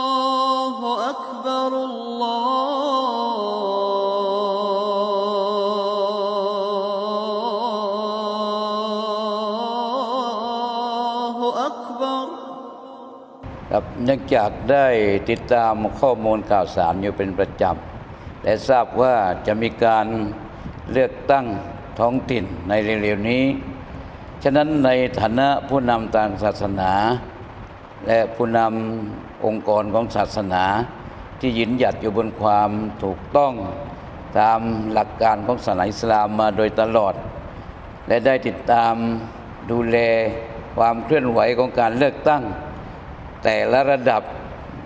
الله أكبر الله أكبر ครับเนื่องจากได้ติดตามข้อมูลข่าวสารอยู่เป็นประจำและทราบว่าจะมีการเลือกตั้งท้องถิ่นในเร็วๆนี้ ฉะนั้นในฐานะผู้นำทางศาสนา และผู้นำองค์กรของศาสนา ที่ยืนหยัดอยู่บนความถูกต้องตามหลักการของศาสนาอิสลามมาโดยตลอด และได้ติดตามดูแลความเคลื่อนไหวของการเลือกตั้ง แต่ละระดับ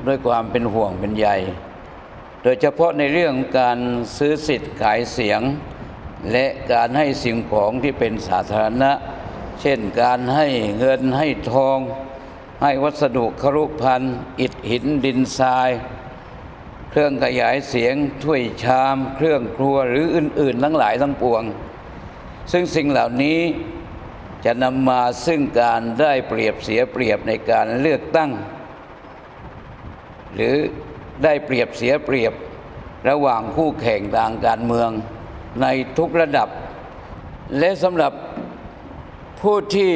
ด้วยความเป็นห่วงเป็นใยโดยเฉพาะในเรื่องการซื้อสิทธิ์ขายเสียง และการให้สิ่งของที่เป็นสาธารณะ เช่นการให้เงินให้ทอง ให้วัสดุครุพันธ์อิฐหินดินทราย เครื่องขยายเสียงถ้วยชาม เครื่องครัวหรืออื่น ๆ ทั้งหลายทั้งปวง ซึ่งสิ่งเหล่านี้จะนำมาซึ่งการได้เปรียบเสียเปรียบในการเลือกตั้ง หรือได้เปรียบเสียเปรียบระหว่างคู่แข่งทางการเมืองในทุกระดับ และสำหรับ ผู้ที่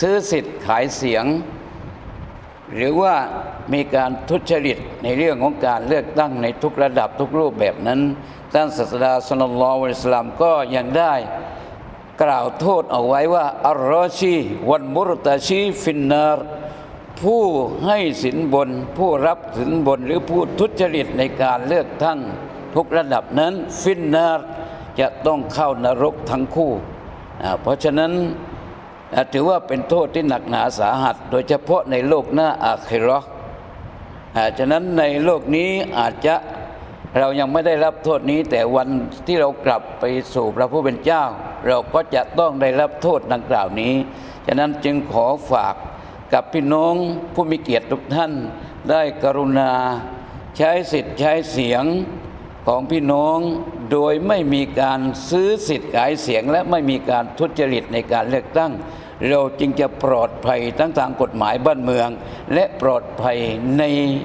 ซื้อสิทธิ์ขายเสียง หรือว่ามีการทุจริตในเรื่องของการเลือกตั้งในทุกระดับทุกรูปแบบนั้นท่านศาสดาสุลลัลลกอิสลลัมก็ยังได้กล่าวโทษเอาไว้ว่าอัลรอชีวันมุรตาชีฟินนารผู้ให้สินบน ผู้รับสินบนหรือผู้ทุจริตในการเลือกตั้งทุกระดับนั้นฟินนารจะต้องเข้านรกทั้งคู่ เพราะฉะนั้นถือว่าเป็นโทษที่หนักหนาสาหัส โดยเฉพาะในโลกหน้าอาคิราะห์อะฉะนั้นในโลกนี้อาจจะเรายังไม่ได้รับโทษนี้ แต่วันที่เรากลับไปสู่พระผู้เป็นเจ้า เราก็จะต้องได้รับโทษดังกล่าวนี้ ฉะนั้นจึงขอฝากกับพี่น้องผู้มีเกียรติทุกท่าน ได้กรุณา ใช้สิทธิ์ใช้เสียง ของพี่น้องโดยไม่มีการซื้อสิทธิ์ขายเสียง และไม่มีการทุจริตในการเลือกตั้ง เราจึงจะปลอดภัยทั้งทางกฎหมายบ้านเมือง และปลอดภัยใน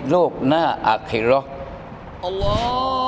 โลกหน้าอาคิรออัลลอ